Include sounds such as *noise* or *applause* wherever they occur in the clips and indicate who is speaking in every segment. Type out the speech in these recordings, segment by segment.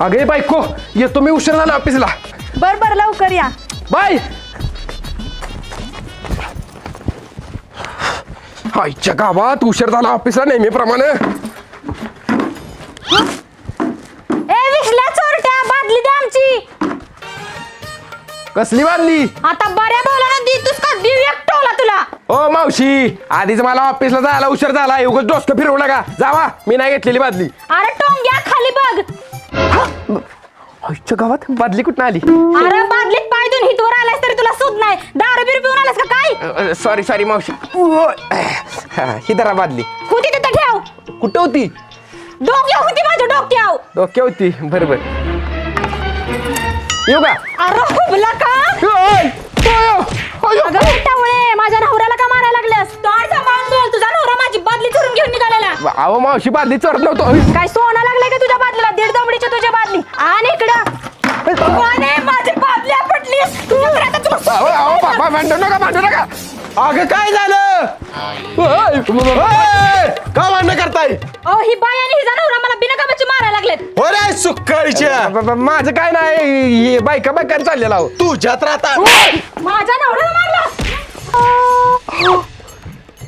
Speaker 1: अगे बायको येतो मी उशीर झाला ऑफिसला.
Speaker 2: बर बर लवकर या.
Speaker 1: बाय. आईच्या गावात उशीर झाला ऑफिसला नेहमीप्रमाणे.
Speaker 2: ए विसल्या चोरट्या बादली द्या आमची.
Speaker 1: कसली बांधली
Speaker 2: आता बऱ्या बोलानं का? टोला तुला.
Speaker 1: ओ मावशी आधीच मला ऑफिसला जायला उशीर झाला उगाच डोसकं फिरवू नका. जावा मी नाही घेतलेली बादली.
Speaker 2: अरे टोंग्या खाली बघ.
Speaker 1: आईच्या गावात बादली कुठं आली?
Speaker 2: अरे बादलीत पाय देऊन हितवर आलास तरी तुला सुद नाही. दारू बिरू पिऊन आलास का काय?
Speaker 1: सॉरी सॉरी मावशी. हा, ही धरा बादली.
Speaker 2: होती तिथं ठेव.
Speaker 1: कुठं होती?
Speaker 2: डोक्यावर होती माझ्या डोक्याव
Speaker 1: डोक्या होती बरोबर येऊ का?
Speaker 2: अरे हुबला का? अगं टावळे माझ्या नवऱ्याला
Speaker 1: अहो मावशी बादली चढत नव्हतो.
Speaker 2: काय सोना लागलाय का तुझ्या बादलीला? दीड दमडीची तुझ्या बादली. आणि इकडं. माझी बादली आता तुला
Speaker 1: अहो अहो बाबा भांडू नका भांडू नका. अगं काय झालं? ओय, ओय, का भांडण करताय?
Speaker 2: अहो ही बाई आणि हिचा नवरा मला बिनकामाची मारायला लागलेत.
Speaker 3: अरे सुक्काळीच्या.
Speaker 1: ब- ब- माझं काय नाही हे बायका बायकांनी चाललेलं आहो.
Speaker 3: तुझ्यात राहता
Speaker 2: माझ्या नवऱ्याला मारला.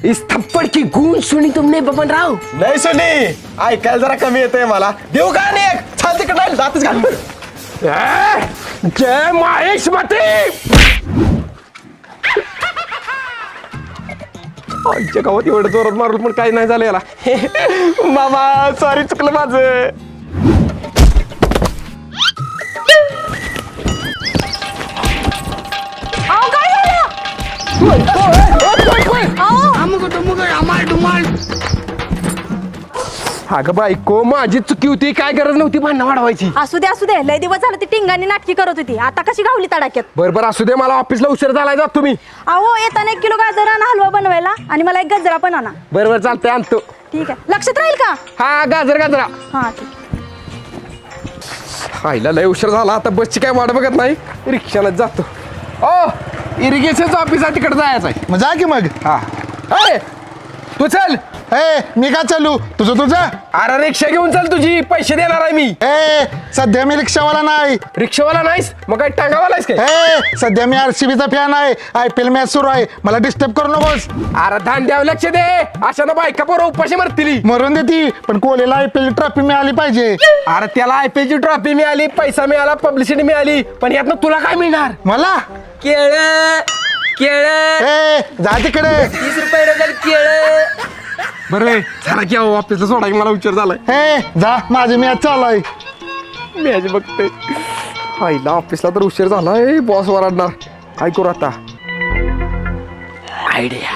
Speaker 1: इस थप्पड़ की गूंज सुनी तुमने बबन राव?
Speaker 3: नाही सुनी। ऐकायला जरा कमी येतंय मला देऊ का अनेक छान तिकडे नाही जातच घाल
Speaker 1: जय महेश मते आईच्या गावात एवढं जोरात मारलं पण काही नाही झालं याला. *laughs* मामा सॉरी चुकलं माझं. अगं बायको माझी चुकी होती काय गरज नव्हती भांडणं वाढवायची.
Speaker 2: असू दे असू दे. लय दिवस झालं ती टिंगानी नाटकी करत होती. आता कशी गावली तडाक्यात
Speaker 1: बरोबर असू दे मला ऑफिसला उशीर झालाय जात तुम्ही.
Speaker 2: अहो येताना एक किलो गाजर आणा हलवा बनवायला आणि मला एक गजरा पण आणा.
Speaker 1: बरोबर चालतंय आणतो.
Speaker 2: ठीक आहे. लक्षात राहील का?
Speaker 1: हा गाजर गाजरा.
Speaker 2: हा ठीक
Speaker 1: आईला लय उशीर झाला आता बसची काय वाट बघत नाही? रिक्षालाच जातो. ओ इरिगेशनचं ऑफिस आहे तिकडे जायचं आहे
Speaker 4: मग जा की मग.
Speaker 1: हा. अरे तू चल.
Speaker 4: ए मी का चालू? तुझं तुझं?
Speaker 1: अरे रिक्षा घेऊन चल तुझी. पैसे देणार आहे मी.
Speaker 4: ए सध्या मी रिक्षावाला नाही.
Speaker 1: रिक्षावाला नाहीस? मग काय टांगावालायस काय?
Speaker 4: ए सध्या मी आरसीबीचा फॅन आहे. आय पी एल मॅच सुरू आहे. मला डिस्टर्ब करू नकोस.
Speaker 1: अरे धान द्यावं लक्ष दे. अशा ना बायका पोरं उपाशी मरतील.
Speaker 4: मरून देती पण कोलेला आय पी एल ट्रॉफी मिळाली पाहिजे.
Speaker 1: अरे त्याला आयपीएल ची ट्रॉफी मिळाली. पैसा मिळाला पब्लिसिटी मिळाली. पण यातनं तुला काय मिळणार?
Speaker 4: मला?
Speaker 1: केळ केळ.
Speaker 4: ए जा तिकडे.
Speaker 1: तीस रुपये डझन बरं झाला की अहो ऑफिसला सोडा की मला उशीर झालाय.
Speaker 4: ए जा माझी मॅच चालू आहे
Speaker 1: मॅच बघते आईला ऑफिसला तर उशीर झालाय बॉस वराडणार काय करू आता आयडिया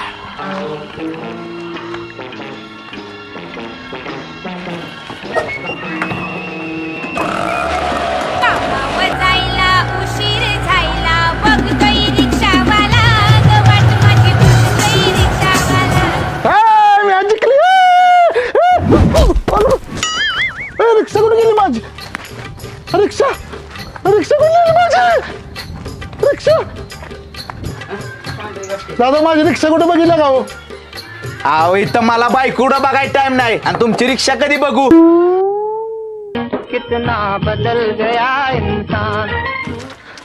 Speaker 4: रिक्षा कुठे गेली माझी? रिक्षा? रिक्षा कुठे गेली माझी? रिक्षा? दादा माझी रिक्षा कुठे बघितलं का हो?
Speaker 3: अहो इथं मला बायकुडा बघायला टाइम नाही. आणि तुमची रिक्षा कधी बघू?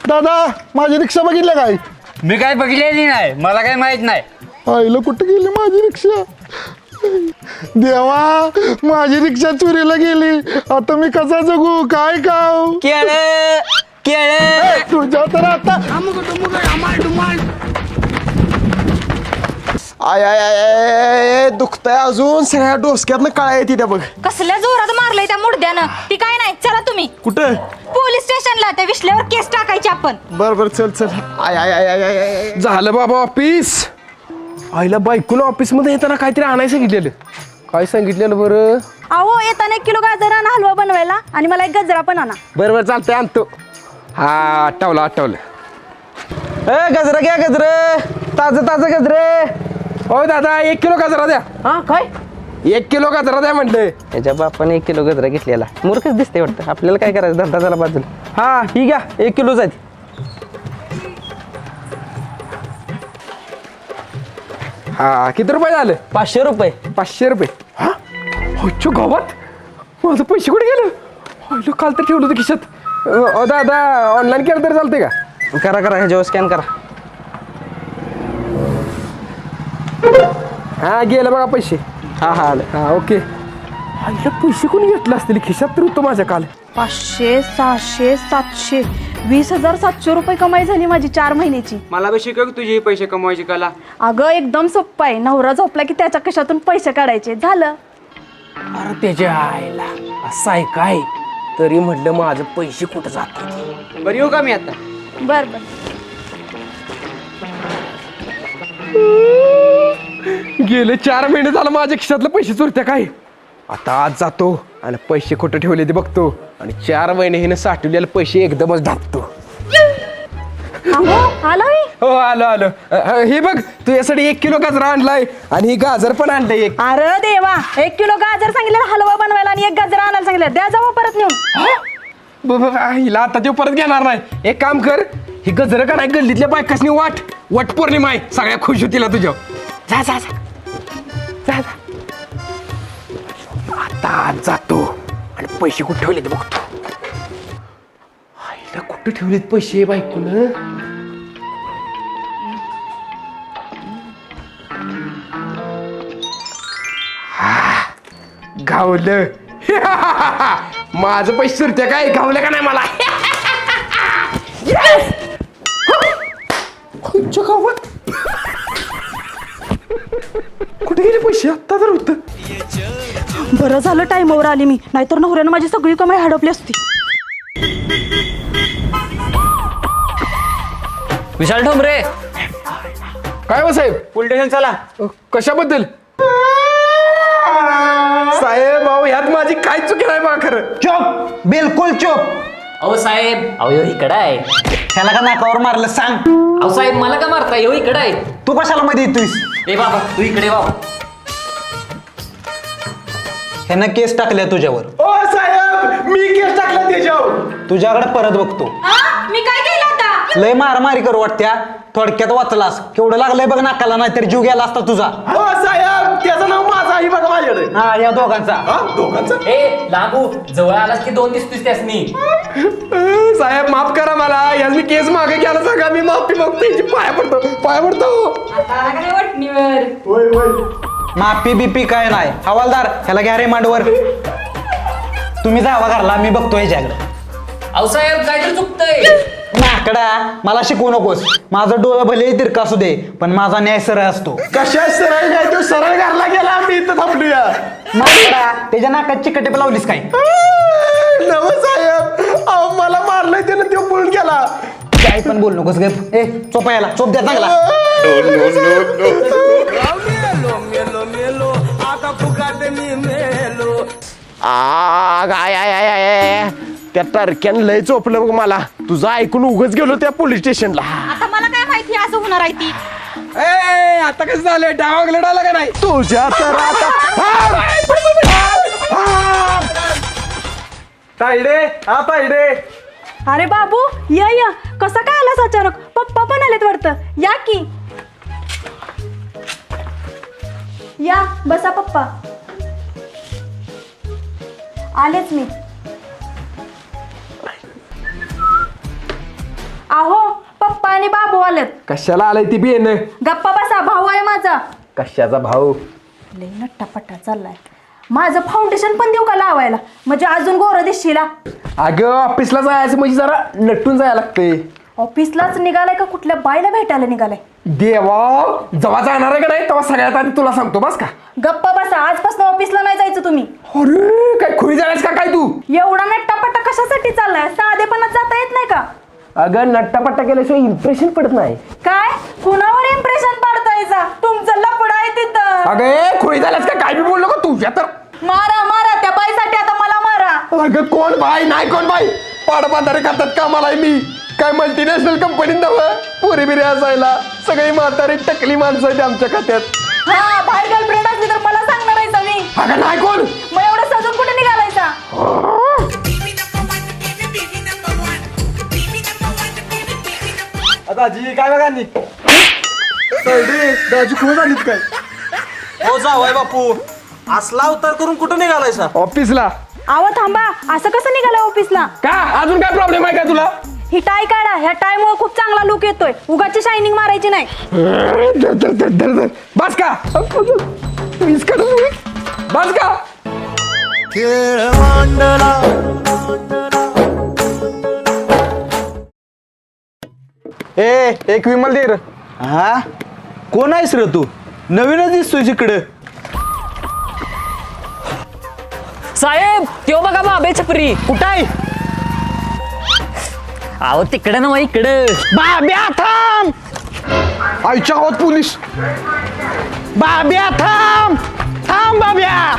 Speaker 4: दादा माझी रिक्षा बघितलं काय
Speaker 5: मी काय बघितलेली नाही. मला काय माहीत नाही.
Speaker 4: आईला कुठं गेली माझी रिक्षा? देवा माझी रिक्षा चोरीला गेली आता मी कसा जगू काय खाऊ
Speaker 5: केळ केळ
Speaker 4: तुझ्या तर आता
Speaker 3: आय आय आय, आय आय, दुखतंय अजून सगळ्या डोसक्यातनं कळा येते त्या बघ
Speaker 2: कसल्या जोरात मारलंय त्या मुडद्यानं ती काय नाही चला तुम्ही
Speaker 3: कुठं
Speaker 2: पोलीस स्टेशनला त्या विश्ल्यावर केस टाकायची आपण
Speaker 3: बर बर चल चल आय आय आय आय आय आय
Speaker 1: झालं बाबा ऑफिस आईला बायकून ऑफिसमध्ये येताना काहीतरी आणायला सांगितलेलं. काय सांगितलेलं बरं?
Speaker 2: अहो येताना एक किलो गाजर आणा हलवा बनवायला आणि मला एक गजरा पण आणा.
Speaker 1: बरं बरं चालतंय आणतो. हा आठवलं आठवलं. ए गजरा घ्या गजरे. ताजं ताजं गजरे. हो दादा एक किलो गजरा द्या.
Speaker 6: हा काय?
Speaker 1: एक किलो गजरा द्या म्हटलं
Speaker 6: त्याच्या बापाने एक किलो गजरा घेतलेला. मूर्खच दिसते वाटतं. आपल्याला काय करायचं? धंदा झाला बाजूला.
Speaker 1: हा ही घ्या. एक किलो जाईल हा किती रुपये झालं?
Speaker 6: पाचशे रुपये.
Speaker 1: पाचशे रुपये. हा? होच्यो गावात? माझं पैसे कुठे गेलं? काल तर ठेवलं होतं खिशात. अ, अ, दादा ऑनलाईन केलं तरी चालतंय का?
Speaker 6: करा करा ह्याच्यावर स्कॅन करा.
Speaker 1: हा गेलं बघा पैसे.
Speaker 6: हा हा आलं.
Speaker 1: हा ओके. आईला पैसे कोणी घेतले असतील? खिशात तर होतं माझ्या काल.
Speaker 2: पाचशे सहाशे सातशे. वीस हजार सातशे रुपये कमाई झाली माझी चार महिन्याची.
Speaker 5: मला बी शिकव तुझी पैसे कमवायची कला.
Speaker 2: अगं एकदम सोप्पा आहे. नवरा झोपला की त्याच्या कशातून पैसे काढायचे? झालं.
Speaker 1: अरे त्याच्या आईला असं आहे काय? तरी म्हटलं माझं पैसे कुठं जातात?
Speaker 5: बरं येऊ का मी आता?
Speaker 2: बर बर.
Speaker 1: गेले चार महिने झालं माझ्या खिशातलं पैसे चोरत्या काय? आता आज जातो आणि पैसे कुठं ठेवले ते बघतो. आणि चार महिने हिने साठवलेले पैसे एकदमच ढापतो
Speaker 2: अहो आला मी
Speaker 1: हो आलो आलो. अ, अ, हे बघ तू यासाठी एक किलो गाजरा आणलाय आणि ही गाजर पण आणलंय एक.
Speaker 2: अरे देवा एक किलो गाजर सांगितलं हलवा बनवायला आणि एक गाजर आणायला सांगितलं. द्या जावा परत नेऊन.
Speaker 1: ब- ब- आ, हिला आता ते परत घेणार नाही. एक काम कर ही गजर का नाही गल्लीतल्या बायकासनी वाट वट पौर्णिमा आहे. सगळ्या खुश होतील तुझ्या जा जा जा. जा जा. आता आज जातो. आणि पैसे कुठे ठेवलेत ते बघतो. आईला कुठे ठेवलेत पैसे बायकून? गावलं. *laughs* माझं पैसे सुरते काय? गावलं का नाही मला? *laughs* Yes! गावात. *laughs* कुठे गेले पैसे? आत्ता तर होतं.
Speaker 2: बरं झालं टाइमवर आली मी. नाहीतर नवऱ्यानं माझी सगळी कमाई हडपली असती.
Speaker 5: विशाल ठोंबरे.
Speaker 1: काय हो साहेब?
Speaker 5: पोलीस स्टेशन चला.
Speaker 1: अ, कशाबद्दल? साहेब अहो ह्यात माझी काय चुकी नाही बा खरं?
Speaker 7: चोप बिलकुल चोप.
Speaker 8: अहो साहेब. अहो ह्यो इकडं आहे.
Speaker 7: ह्याला का नाकावर मारलं सांग.
Speaker 8: अहो साहेब मला का मारता ह्यो इकडं आहे.
Speaker 7: तू कशाला मध्ये येतोयस?
Speaker 8: ए बाबा तू इकडे बाबा.
Speaker 7: ह्यानं केस टाकल्या तुझ्यावर.
Speaker 1: ओ साहेब मी केस टाकला त्याच्यावर.
Speaker 7: तुझ्याकडे परत बघतो.
Speaker 2: मी काय केलं आता?
Speaker 7: लय मारामारी करू वाटत्या. थोडक्यात वाचलास. केवढं लागलंय बघ नाकाला नाहीतर जीव गेला असता तुझा.
Speaker 3: हो साहेब त्याचं नाव माझं आहे बघा माझ्याकडे.
Speaker 7: हा या दोघांचा.
Speaker 3: हा दोघांचं?
Speaker 8: ए लागू. जवळ आलास की दोन दिसतोस त्यासनी?
Speaker 1: अ, साहेब माफ करा मला. मी केस मागे घ्यायला सांगा. मी माफी मागतो त्यांची पाया पडतो पाया पडतो.
Speaker 3: होय होय.
Speaker 7: माफी बिपी काय नाही. हवालदार ह्याला घ्या रे मांडवर. तुम्ही जावा घरला मी बघतो ह्याच्याकडे.
Speaker 8: अहो साहेब काहीतरी चुकतंय.
Speaker 7: नाकडा मला शिकवू नकोस. माझं डोळं भले तिरका असू दे पण माझा न्याय सरळ असतो.
Speaker 3: कशा सरळ काय तू सरळ घरला गेला आम्ही इथं थांबलूया.
Speaker 7: नाकडा त्याच्या नाकात चिकटेप लावलीस काय?
Speaker 3: नव साहेब अहो मला मारलंय त्यानं तो पळून गेला.
Speaker 7: काय पण बोल नकोस गे ए चोपा याला चोप द्या चांगला.
Speaker 3: आ, गाय, आय, आय, आय, आय. त्या टरक्यान लय चोपलं बघ मला. तुझं ऐकून उगच गेलो त्या पोलीस स्टेशनला.
Speaker 2: आता मला काय माहिती असं होणार आहे ती?
Speaker 1: ए आता कसं झालं डावागलं आला का नाही?
Speaker 3: तुझ्या तर आता
Speaker 1: तायडे हा तायडे
Speaker 2: अरे बाबू या या. कसा काय आलास अचानक? पप्पा पण आलेत वाटतं. या की. या बसा पप्पा. आलेच मी. आहो पप्पा आणि बाबू आलेत.
Speaker 1: कशाला आलाय ती बेन
Speaker 2: गप्पा बसा भाऊ आहे माझा.
Speaker 1: कशाचा भाऊ?
Speaker 2: लई नट्टापट्टा चाललाय. माझं फाउंडेशन पण देऊ का लावायला? म्हणजे अजून गोरं दिसशीला.
Speaker 1: अगं ऑफिसला जायचं म्हणजे जरा नटून जायला लागतंय.
Speaker 2: ऑफिसलाच निघालाय का कुठल्या बायला भेटायला निघालाय?
Speaker 1: देवा जेव्हा जाणार आहे का नाही तेव्हा सगळ्यात आधी तुला सांगतो बस का.
Speaker 2: गप्पा बसा आजपासून ऑफिसला नाही जायचं तुम्ही.
Speaker 1: अरे काय खुरी जायस का काय तू?
Speaker 2: एवढा नट्टापट्टा कशासाठी चाललाय? साधेपणात जाता येत नाही का?
Speaker 1: अगं नट्टापट्टा केल्याशिवाय इम्प्रेशन पडत नाही.
Speaker 2: काय? कुणावर इम्प्रेशन पाडतायचा? तुमचं लपड आहे तिथं.
Speaker 1: अगं ए खुरी झाल्यास का काय बी बोललो का तुझ्या तर.
Speaker 2: मारा मारा त्या बाईसाठी आता मला मारा.
Speaker 1: अगं कोण बाई? नाही कोण बाई? पाडपादारे करतात कामाला आहे मी? काय मल्टीनॅशनल कंपनीत नवं पुरी बिरी असायला. सगळी म्हातारी टकली माणसं आहेत आमच्या खात्यात.
Speaker 2: हा बाहेर गर्लफ्रेंड असली तर मला सांगणार आहे मी
Speaker 1: अगं नाही कोण?
Speaker 2: मग एवढं सजून कुठे निघालायचा?
Speaker 3: दाजी काय बघा दाजी खूप झालीत काय?
Speaker 7: हो जावाय बापू. असला अवतार करून कुठं निघालायसा
Speaker 1: ऑफिसला
Speaker 2: आव थांबा. असं कसं निघालं ऑफिसला
Speaker 1: का? अजून काय प्रॉब्लेम आहे का तुला?
Speaker 2: ही टाय काढा. ह्या टाय मुळे खूप चांगला लुक येतोय. उगाची शायनिंग मारायची नाही.
Speaker 1: धर, धर, धर, धर, धर. बस का? वीस का? बस का?
Speaker 7: ए एक विमल दे रे. हा? कोण आहेस रे तू? नवीनच दिसतोय इकडं
Speaker 8: साहेब त्यो बघा बाबे छपरी.
Speaker 7: कुठं आहे?
Speaker 8: अहो तिकडं ना इकडं.
Speaker 7: बाब्या थांब.
Speaker 4: आईच्या गावात पोलीस.
Speaker 7: बाब्या थांब. थांब बाब्या.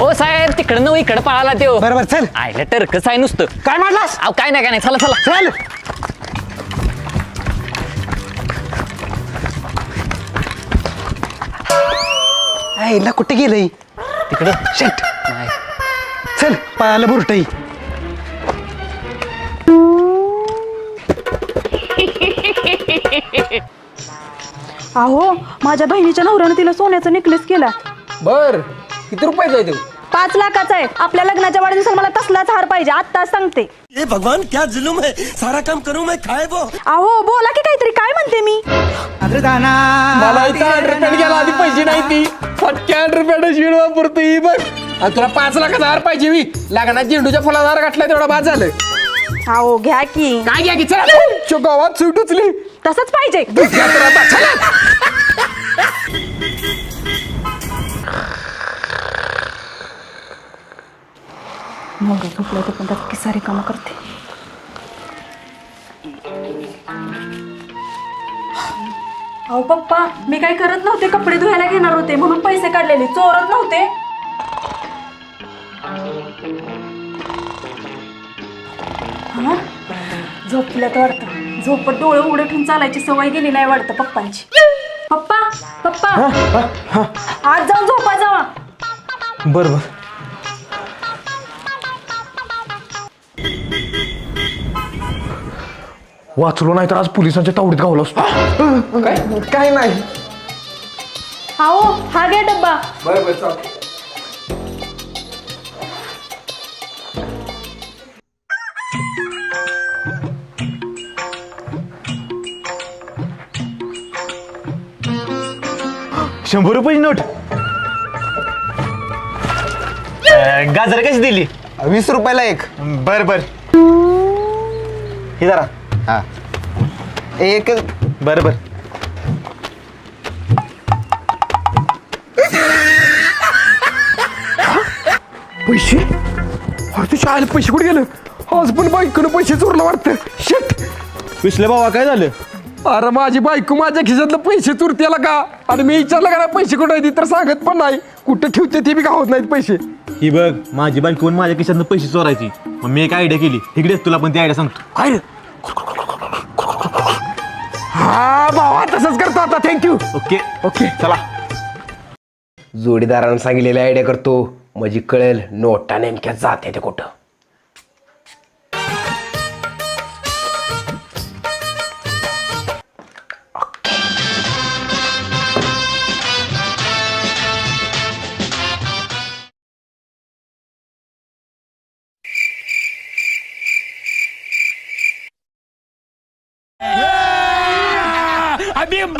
Speaker 8: ओ साहेब तिकडं ना इकडं पळाला त्यो.
Speaker 7: बरोबर चल.
Speaker 8: आयला टर्कच आहे नुसतं.
Speaker 7: काय म्हटलास?
Speaker 8: अहो काय नाही काय नाही. चला चला.
Speaker 7: चल. आईला कुठे गेलंय? तिकडे. शेट. चल पायाला बुरटई.
Speaker 2: अहो माझ्या बहिणीच्या नवऱ्यानं तिला सोन्याचा नेकलेस केला.
Speaker 1: बर किती रुपयाचा आहे तो?
Speaker 2: पाच लाखाचा आहे. आपल्या लग्नाच्या वाढदिवसाला मला तसलाच हार पाहिजे आत्ताच सांगते.
Speaker 9: भगवान क्या जुलुम है? सारा काम करूं मैं खाए वो?
Speaker 2: अहो बोला की काहीतरी काय म्हणते मी?
Speaker 1: मला इथं हंड्रेड गेला आधी पैसे नाही ती. फटक्यान रुपयानं शिड वापरतो ही बघ. आणि तुला पाच लाखाचा हार पाहिजे मी लग्नात झेंडूच्या फुलाचा हार गाठला तेवढा बाद झालं.
Speaker 2: अहो घ्या की.
Speaker 1: काय घ्या की? चला. गावात सूट उचली
Speaker 2: तसंच पाहिजे. मग झोपलं तर पण त्यात सारी कामं करते? अहो पप्पा मी काय करत नव्हते कपडे धुवायला घेणार होते म्हणून पैसे काढलेले चोरत नव्हते. हा? झोपल्यात वाटतं. झोपत डोळे उघडे ठेवून चालायची सवय गेली नाही वाटतं पप्पांची. पप्पा पप्पा. आज जाऊन झोपा जावा.
Speaker 7: बरोबर
Speaker 4: वाचलो नाही तर आज पोलिसांच्या तावडीत गावलो असतो.
Speaker 1: काय? काय नाही.
Speaker 2: अहो हा घ्या डब्बा.
Speaker 1: बरं बरं
Speaker 7: शंभर रुपयाची नोट. गाजर कशी दिली?
Speaker 3: वीस रुपयाला एक.
Speaker 7: बर बर. हे जरा.
Speaker 3: हा. एक.
Speaker 7: बर बर.
Speaker 1: पैसे? अरे तुझ्या आले पैसे कुठे गेले? आज पण बायकोनं पैसे चोरलं वाटतं. शेट.
Speaker 7: विसले बाबा काय झालं?
Speaker 1: अरे माझी बायको माझ्या खिशातलं पैसे चोरतेला का? आणि मी विचारलं का नाही पैसे कुठे आहेत? तर सांगत पण नाही. कुठं ठेवते ते बी गावत नाहीत पैसे.
Speaker 7: ही बघ माझी बायको माझ्या खिशातनं पैसे चोरायची. मग मी एक आयडिया केली. इकडे तुला पण ती आयडिया सांगतो.
Speaker 1: काय रे? हा भावा तसंच करतो आता. Thank you
Speaker 7: okay.
Speaker 1: ओके.
Speaker 7: चला.
Speaker 3: जोडीदारानं सांगितलेली आयडिया करतो. म्हणजे कळेल नोटा नेमक्या जाते ते कुठं.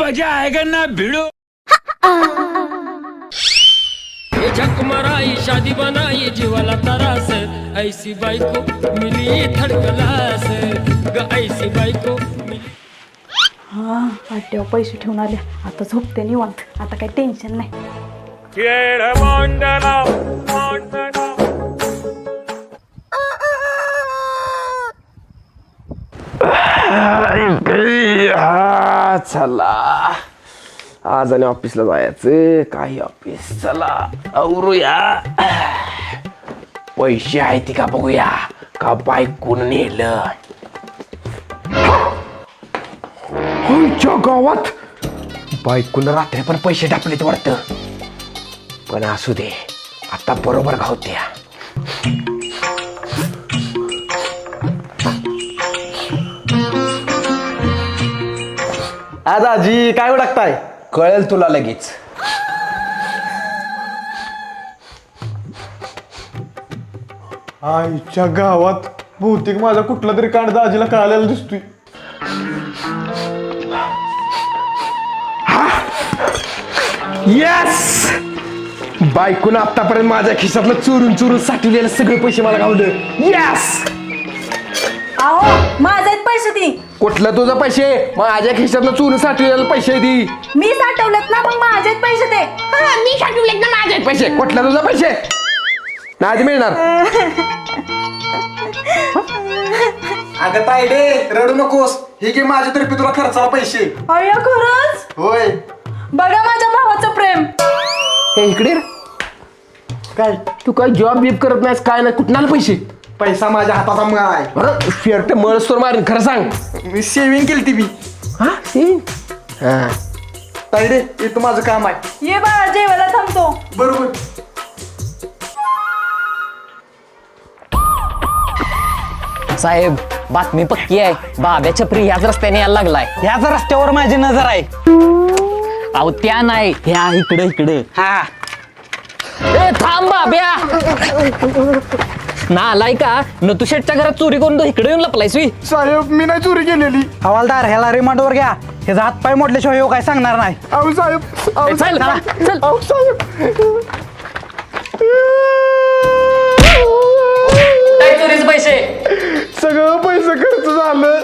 Speaker 9: मजा आएगा ना भिड़ो। झक मराई शादी बनाई जीवाला तरास ऐसी बायको मिली थडकलास ग ऐसी बायको मिली
Speaker 2: हा पैसे ठेवून आले. आता झोपते निवांत. आता काही टेन्शन नाही.
Speaker 3: हा चला. आज आणि ऑफिसला जायचं काही ऑफिस. चला. आवरूया. पैसे आहेत का बघूया. का बायकून नेलं. आमच्या गावात बायकून रात्री पण पैसे टाकलेत वाटतं. पण असू दे आता बरोबर गावत्या
Speaker 7: आज आजी काय ओळखताय?
Speaker 3: कळेल तुला लगेच. आईच्या गावात बहुतेक माझा कुठला तरी कांड दाजीला कळायला दिसतोय.
Speaker 1: येस बायकून आतापर्यंत माझ्या खिशातलं चोरून चोरून साठवलेले सगळे पैसे मला गावले येस
Speaker 2: आहो माझे पैसे ती
Speaker 1: कुठलं तुझं पैसे? माझ्या खिशातलं चोरून साठवलेलं पैसे दी.
Speaker 2: मी साठवलेत ना मग माझे आहेत पैसे ते
Speaker 1: मी साठवलेत ना माझे पैसे. कुठलं तुझं पैसे? नाही मिळणार.
Speaker 7: अगं तायडे रडू नकोस. हे घे माझ्यातर्फे तुला खर्चाला पैसे.
Speaker 2: अय्या खरंच?
Speaker 7: होय.
Speaker 2: बघा माझ्या भावाचं प्रेम.
Speaker 1: हे इकडे रे. काय? तू काय जॉब बीब करत नाहीस काय नाही कुठं आले पैसे?
Speaker 7: पैसा माझ्या हाताचा माय.
Speaker 1: फिरते मळस तर मारीन खरं सांग.
Speaker 7: मी सेविंग केली ती मी.
Speaker 1: हा? सी हा.
Speaker 7: तायडे इथं माझं काम आहे.
Speaker 2: ये बाळा जेवायला थांबतो.
Speaker 7: बरोबर.
Speaker 8: साहेब बातमी पक्की आहे. बाब्या छपरी ह्याच रस्त्याने यायला लागलाय.
Speaker 7: ह्याच रस्त्यावर माझी नजर आहे.
Speaker 8: अहो त्या नाही. ह्या इकडे इकडे.
Speaker 7: हा
Speaker 8: ए थांब बाब्या. ना आलाय का? नतू शेटच्या घरात चोरी करून तो इकडे येऊन लपलायस वी
Speaker 3: साहेब मी नाही चोरी केलेली.
Speaker 7: हवालदार ह्याला रिमांडवर घ्या. ह्याचा हात पाय मोडल्याशिवाय ह्यो काय सांगणार नाही.
Speaker 3: अहो साहेब अहो
Speaker 8: ए, चल चल.
Speaker 3: अहो साहेब.
Speaker 8: काय चोरीचे पैसे?
Speaker 3: सगळं पैसे खर्च झालं.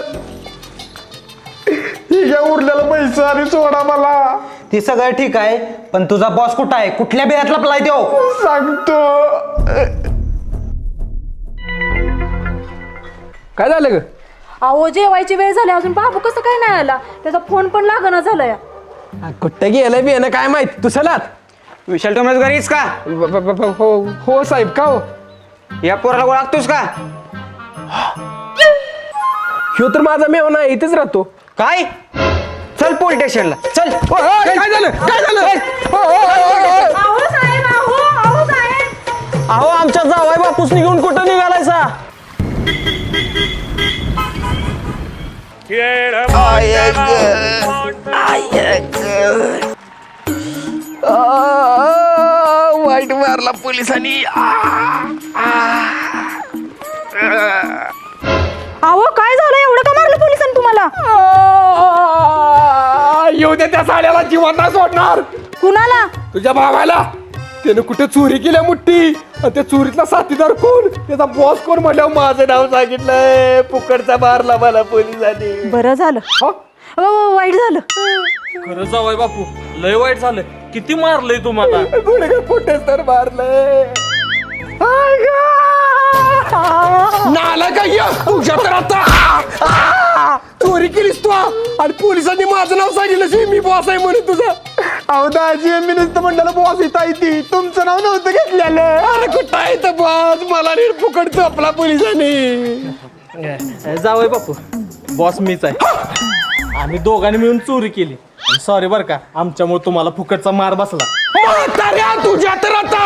Speaker 3: आहे उरलेला पैसा आणि सोडा मला.
Speaker 7: ती सगळं ठीक आहे पण तुझा बॉस कुठं आहे? कुठल्या बियात लपलाय तो?
Speaker 3: सांगतो.
Speaker 1: काय झालं ग?
Speaker 2: अहो जेवायची वेळ झाली अजून बाबू कसं काय नाही आला? त्याचा फोन पण लागना झालाय.
Speaker 1: कुठं गेलं बियाणं काय माहीत? तू चलात?
Speaker 10: विशाल टोमॅच घरीच का?
Speaker 1: ब- ब- ब- हो हो साहेब का हो?
Speaker 10: या पोराला ओळखतोस का?
Speaker 1: ह्यो तर माझा मेव नाही इथेच राहतो.
Speaker 10: काय? चल पोलीस स्टेशनला चल.
Speaker 1: ओ, ओ, काय झालं? काय झालं? ओ, ओ, ओ, ओ, ओ.
Speaker 2: अहो साहेब अहो अहो साहेब.
Speaker 7: अहो आमच्या जावाय बापूस निघून कुठं निघालायसा
Speaker 1: आ, वाईट मारला पोलिसांनी. आ,
Speaker 2: अहो काय झालं? एवढं का मारलं पोलिसांनी तुम्हाला?
Speaker 1: येऊ दे त्या साड्याला जिवंत सोडणार.
Speaker 2: कुणाला?
Speaker 1: तुझ्या भावाला. त्यानं कुठे चोरी केल्या मुठ्ठी आणि त्या चोरीतला साथीदार कोण? त्याचा बॉस कोण म्हटल्यावर माझं नाव सांगितलंय. पुकडचा मारला मला पोलिसांनी.
Speaker 2: बरं झालं.
Speaker 1: हो?
Speaker 2: वाईट झालं.
Speaker 11: खरं जावाय बापू लय वाईट झालं किती मारलंय तुम्हाला
Speaker 1: गुडघे कुठेच तर मारलंय. आय गं! नाला का ये! तुझ्या तर आता! आ! चोरी केलीस तू आणि पोलिसांनी माझं नाव सांगितलं शे मी बॉस आहे म्हणून तुझं.
Speaker 3: अहो दाजी मी नुसतं म्हणलं बॉस येत आहे ती. तुमचं नाव नव्हतं घेतलेलं.
Speaker 1: अरे कुठं आहे तर बॉस मला नीट फुकट चोपला पोलिसांनी.
Speaker 11: जावय बापू. बॉस मीच आहे. आम्ही दोघांनी मिळून चोरी केली. सॉरी बरं का आमच्यामुळे तुम्हाला फुकटचा मार बसला.
Speaker 1: म्हाताऱ्या तुझ्या तर आता